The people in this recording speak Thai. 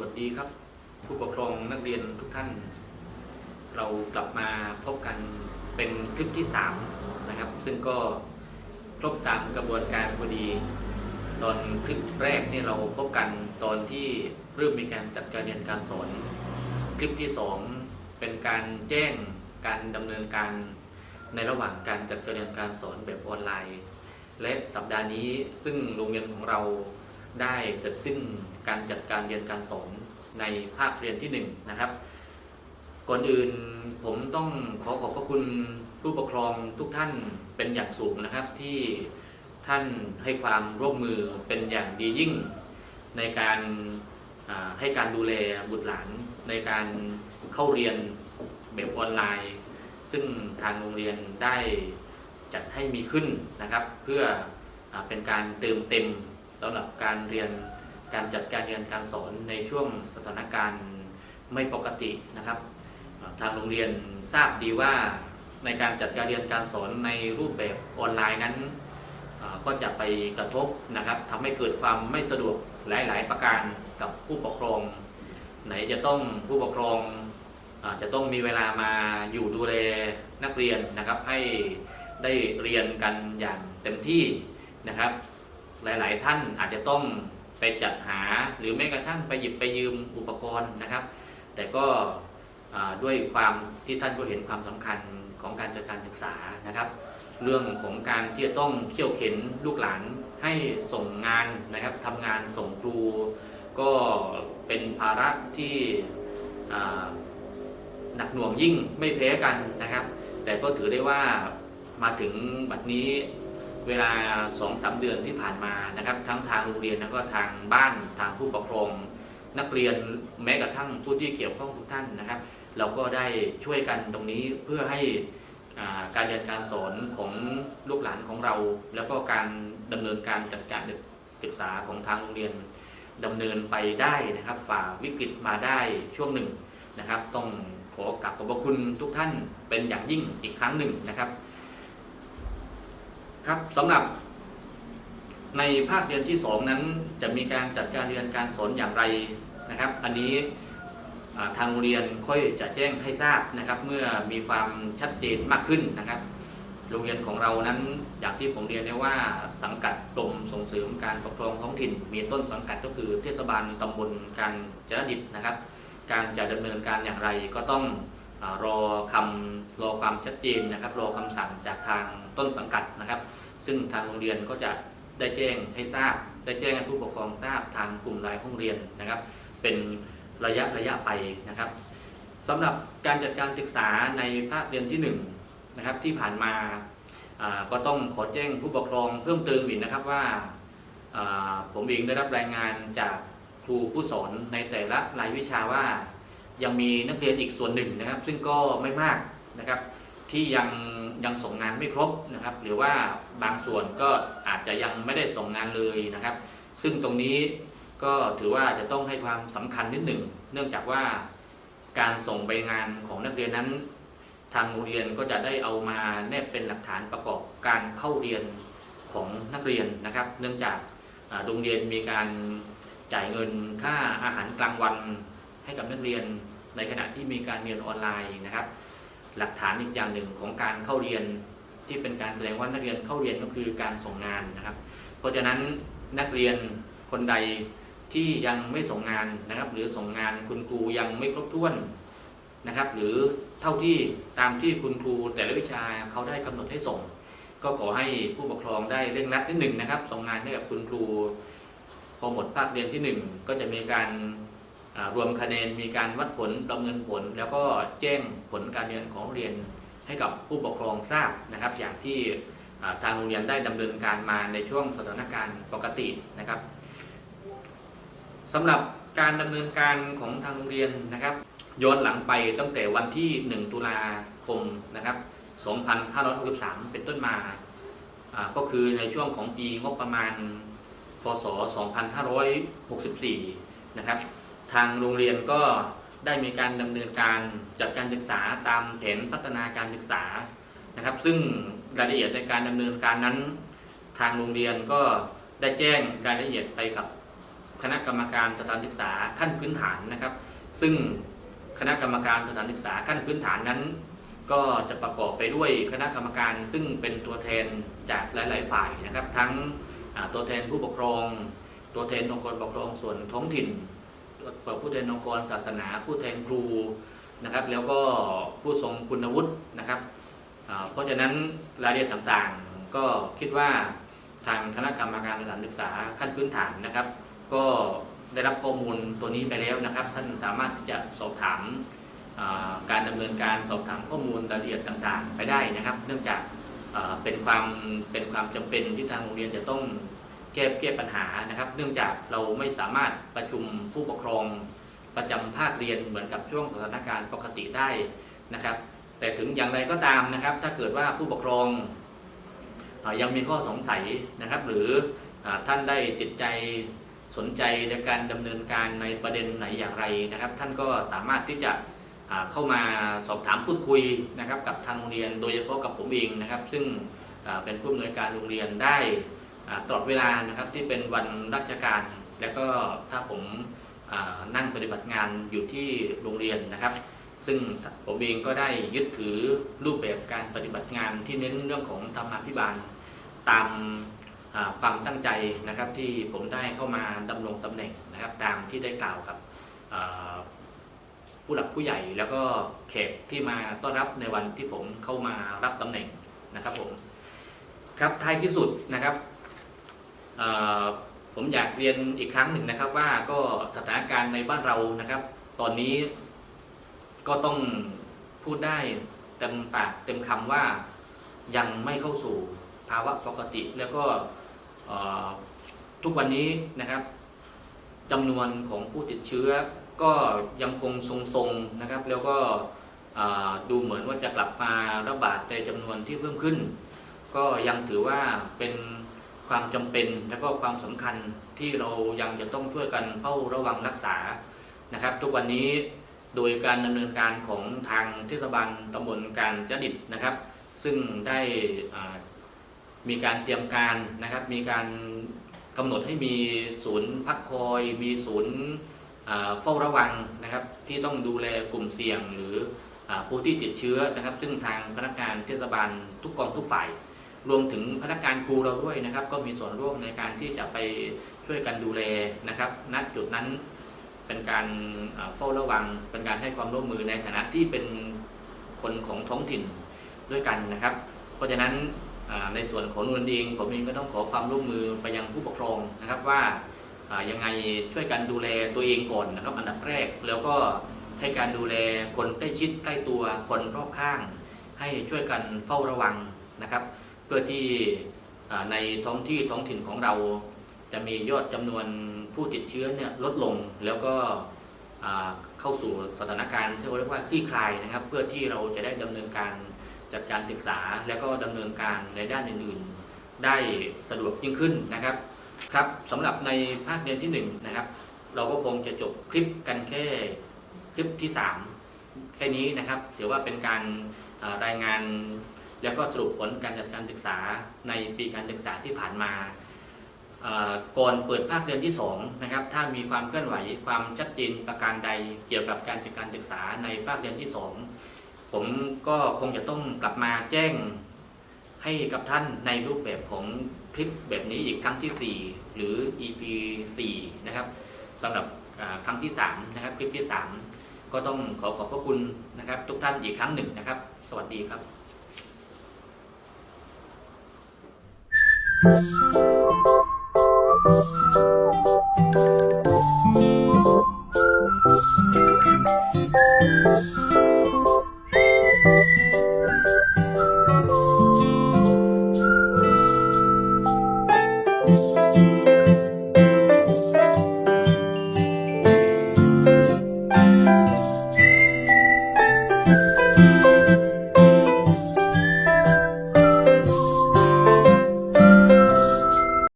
วัสดีครับ ผู้ปกครองนักเรียนทุกท่าน เรากลับมาพบกันเป็นคลิปที่ 3 นะครับ ซึ่งก็ครบตามกระบวนการพอดี ตอนคลิปแรกเนี่ยเราพบกันตอนที่เริ่มมีการจัดการเรียนการสอน คลิปที่ 2 เป็นการแจ้งการดำเนินการในระหว่างการจัดการเรียนการสอนแบบออนไลน์ และสัปดาห์นี้ซึ่งโรงเรียนของเราได้เสร็จสิ้น การจัดการเรียนการสอนในภาคเรียนที่1นะครับ ก่อนอื่นผมต้องขอขอบพระคุณผู้ปกครองทุกท่านเป็นอย่างสูงนะครับที่ท่านให้ความร่วมมือเป็นอย่างดียิ่ง ในการให้การดูแลบุตรหลานในการเข้าเรียนแบบออนไลน์ ซึ่งทางโรงเรียนได้จัดให้มีขึ้นนะครับ เพื่ออเป็นการเติมเต็มสำหรับการเรียน การจัดการเรียนการสอนในช่วงสถานการณ์ไม่ปกตินะครับทางโรงเรียนทราบดีว่าในการจัดการเรียนการสอนในรูปแบบออนไลน์นั้น ก็จะไปกระทบนะครับทำให้เกิดความไม่สะดวกหลาย ๆ ประการกับผู้ปกครอง ไหนจะต้องผู้ปกครองอจะต้องมีเวลามาอยู่ดูแลนักเรียนนะครับ ให้ได้เรียนกันอย่างเต็มที่นะครับ หลาย ๆ ท่านอาจจะต้อง ไปจัดหาหรือแม้กระทั่งไปหยิบไปยืมอุปกรณ์นะครับ แต่ก็ด้วยความที่ท่านก็เห็นความสำคัญของการจัดการศึกษานะครับ เรื่องของการที่จะต้องเขี่ยวเข็นลูกหลานให้ส่งงานนะครับทำงานส่งครู ก็เป็นภาระที่หนักหน่วงยิ่งไม่แพ้กันนะครับ แต่ก็ถือได้ว่ามาถึงบัดนี้ เวลา2องสาเดือนที่ผ่านมานะครับ ทั้งทางโรงเรียนแล้วก็ทางบ้านทางผู้ปกครองนักเรียนแม้กระทั่งผู้ที่เกี่ยวข้องทุกท่านนะครับ เราก็ได้ช่วยกันตรงนี้เพื่อให้การเรียนการสอนของลูกหลานของเรา แล้วก็การดำเนินการจัดการศึกษาของทางโรงเรียนดำเนินไปได้นะครับ ฝ่าวิกฤตมาได้ช่วงหนึ่งนะครับ ต้องขอกราบขอบพระคุณทุกท่านเป็นอย่างยิ่งอีกครั้งหนึ่งนะครับ ครับสำหรับในภาคเรียนที่ 2 นั้นจะมีการจัดการเรียนการสอนอย่างไรนะครับ อันนี้ทางโรงเรียนค่อยจะแจ้งให้ทราบนะครับ เมื่อมีความชัดเจนมากขึ้นนะครับ โรงเรียนของเรานั้นอย่างที่ผมเรียนได้ว่าสังกัดกรมส่งเสริมการปกครองท้องถิ่น มีต้นสังกัดก็คือเทศบาลตำบลการจรดิตนะครับ การจะดำเนินการอย่างไรก็ต้อง รอคำรอความชัดเจนนะครับ รอคำสั่งจากทางต้นสังกัดนะครับ ซึ่งทางโรงเรียนก็จะได้แจ้งให้ทราบ ได้แจ้งให้ผู้ปกครองทราบทางกลุ่มรายห้องเรียนนะครับ เป็นระยะระยะไปนะครับสำหรับการจัดการศึกษาในภาคเรียนที่หนึ่งนะครับที่ผ่านมาก็ต้องขอแจ้งผู้ปกครองเพิ่มเติมอีกนะครับว่าผมเองได้รับรายงานจากครูผู้สอนในแต่ละรายวิชาว่า ยังมีนักเรียนอีกส่วนหนึ่งนะครับ ซึ่งก็ไม่มากนะครับ ที่ยังยังส่งงานไม่ครบนะครับ หรือว่าบางส่วนก็อาจจะยังไม่ได้ส่งงานเลยนะครับ ซึ่งตรงนี้ก็ถือว่าจะต้องให้ความสำคัญนิดหนึ่ง เนื่องจากว่าการส่งใบงานของนักเรียนนั้น ทางโรงเรียนก็จะได้เอามาแนบเป็นหลักฐานประกอบการเข้าเรียนของนักเรียนนะครับ เนื่องจากโรงเรียนมีการจ่ายเงินค่าอาหารกลางวันให้กับนักเรียน ในขณะที่มีการเรียนออนไลน์นะครับ หลักฐานอีกอย่างหนึ่งของการเข้าเรียนที่เป็นการแสดงว่านักเรียนเข้าเรียนก็คือการส่งงานนะครับ เพราะฉะนั้นนักเรียนคนใดที่ยังไม่ส่งงานนะครับ หรือส่งงานคุณครูยังไม่ครบถ้วนนะครับ หรือเท่าที่ตามที่คุณครูแต่ละวิชาเขาได้กำหนดให้ส่ง ก็ขอให้ผู้ปกครองได้เร่งรัดที่หนึ่งนะครับ ส่งงานให้กับคุณครูพอหมดภาคเรียนที่หนึ่งก็จะมีการ รวมคะแนนมีการวัดผลประเมินผล แล้วก็แจ้งผลการเรียนของเรียนให้กับผู้ปกครองทราบนะครับ อย่างที่ทางโรงเรียนได้ดำเนินการมาในช่วงสถานการณ์ปกตินะครับสำหรับการดำเนินการของทางโรงเรียนนะครับ ย้อนหลังไปตั้งแต่วันที่ 1 ตุลาคมนะครับ 2563 เป็นต้นมาอ่าก็คือในช่วงของปีงบประมาณพศ 2564 นะครับ ทางโรงเรียนก็ได้มีการดำเนินการจัดการศึกษาตามแผนพัฒนาการศึกษานะครับ ซึ่งรายละเอียดในการดำเนินการนั้น ทางโรงเรียนก็ได้แจ้งรายละเอียดไปกับคณะกรรมการสถานศึกษาขั้นพื้นฐานนะครับ ซึ่งคณะกรรมการสถานศึกษาขั้นพื้นฐานนั้น ก็จะประกอบไปด้วยคณะกรรมการซึ่งเป็นตัวแทนจากหลาย ๆ ฝ่ายนะครับ ทั้งตัวแทนผู้ปกครอง ตัวแทนองค์กรปกครองส่วนท้องถิ่น ผู้แทนองค์กรศาสนา ผู้แทนครูนะครับ แล้วก็ผู้ทรงคุณวุฒินะครับเพราะฉะนั้นรายละเอียดต่างๆ ก็คิดว่าทางคณะกรรมการสถานศึกษาขั้นพื้นฐานนะครับ ก็ได้รับข้อมูลตัวนี้ไปแล้วนะครับ ท่านสามารถที่จะสอบถามการดำเนินการสอบถามข้อมูลรายละเอียดต่างๆ ไปได้นะครับ เนื่องจากเป็นความเป็นความจำเป็นที่ทางโรงเรียนจะต้อง แก้แก้ปัญหานะครับ เนื่องจากเราไม่สามารถประชุมผู้ปกครองประจำภาคเรียนเหมือนกับช่วงสถานการณ์ปกติได้นะครับ แต่ถึงอย่างไรก็ตามนะครับ ถ้าเกิดว่าผู้ปกครองยังมีข้อสงสัยนะครับ หรืออท่านได้ติดใจสนใจในการดำเนินการในประเด็นไหนอย่างไรนะครับ ท่านก็สามารถที่จะเข้ามาสอบถามพูดคุยนะครับ กับทางโรงเรียนโดยเฉพาะกับผมเองนะครับ ซึ่งเป็นผู้อำนวยการโรงเรียนได้ ตลอดเวลานะครับที่เป็นวันราชการ แล้วก็ถ้าผมนั่งปฏิบัติงานอยู่ที่โรงเรียนนะครับ ซึ่งผมเองก็ได้ยึดถือรูปแบบการปฏิบัติงานที่เน้นเรื่องของธรรมาภิบาลตามความตั้งใจนะครับที่ผมได้เข้ามาดำรงตำแหน่งนะครับ ตามที่ได้กล่าวกับผู้หลักผู้ใหญ่แล้วก็แขกที่มาต้อนรับในวันที่ผมเข้ามารับตำแหน่งนะครับผมครับท้ายที่สุดนะครับ ผมอยากเรียนอีกครั้งหนึ่งนะครับว่าก็สถานการณ์ในบ้านเรานะครับ ตอนนี้ก็ต้องพูดได้เต็มปากเต็มคำว่ายังไม่เข้าสู่ภาวะปกติ แล้วก็ทุกวันนี้นะครับจำนวนของผู้ติดเชื้อก็ยังคงทรงๆนะครับ แล้วก็ดูเหมือนว่าจะกลับมาระบาดในจำนวนที่เพิ่มขึ้น ก็ยังถือว่าเป็น ความจำเป็นและก็ความสำคัญที่เรายังจะต้องช่วยกันเฝ้าระวังรักษานะครับ ทุกวันนี้โดยการดำเนินการของทางเทศบาลตำบลการจดิตนะครับ ซึ่งได้มีการเตรียมการนะครับ มีการกำหนดให้มีศูนย์พักคอย มีศูนย์เฝ้าระวังนะครับ ที่ต้องดูแลกลุ่มเสี่ยงหรือผู้ที่ติดเชื้อนะครับ ซึ่งทางพนักงานเทศบาลทุกกองทุกฝ่าย รวมถึงพนักงานครูเราด้วยนะครับ ก็มีส่วนร่วมในการที่จะไปช่วยกันดูแลนะครับ ณจุดนั้นเป็นการเฝ้าระวังเป็นการให้ความร่วมมือในฐานะที่เป็นคนของท้องถิ่นด้วยกันนะครับ เพราะฉะนั้นในส่วนของนวลเองผมเองก็ต้องขอความร่วมมือไปยังผู้ปกครองนะครับว่ายังไงช่วยกันดูแลตัวเองก่อนนะครับ อันดับแรกแล้วก็ให้การดูแลคนใกล้ชิดใกล้ตัวคนรอบข้าง ให้ช่วยกันเฝ้าระวังนะครับ เพื่อที่ในท้องที่ท้องถิ่นของเรา จะมียอดจำนวนผู้ติดเชื้อเนี่ยลดลงแล้วก็เข้าสู่สถานการณ์ที่เรียกว่าคลี่คลายนะครับ เพื่อที่เราจะได้ดำเนินการจัดการศึกษา แล้วก็ดำเนินการในด้านอื่นๆ ได้สะดวกยิ่งขึ้นนะครับครับสำหรับในภาคเรียนที่หนึ่งนะครับ เราก็คงจะจบคลิปกันแค่คลิปที่สามแค่นี้นะครับถือว่าเป็นการรายงาน แล้วก็สรุปผลการจัดการศึกษาในปีการศึกษาที่ผ่านมาก่อนเปิดภาคเรียนที่2นะครับถ้ามีความเคลื่อนไหวความชัดเจนประการใดเกี่ยวกับการจัดการศึกษาในภาคเรียนที่ 2 ผมก็คงจะต้องกลับมาแจ้งให้กับท่านในรูปแบบของคลิปแบบนี้อีกครั้งที่ 4 หรือ EP 4นะครับสำหรับครั้งที่3นะครับคลิปที่ 3 ก็ต้องขอขอบพระคุณนะครับ ทุกท่านอีกครั้งหนึ่งนะครับ สวัสดีครับ Thank you.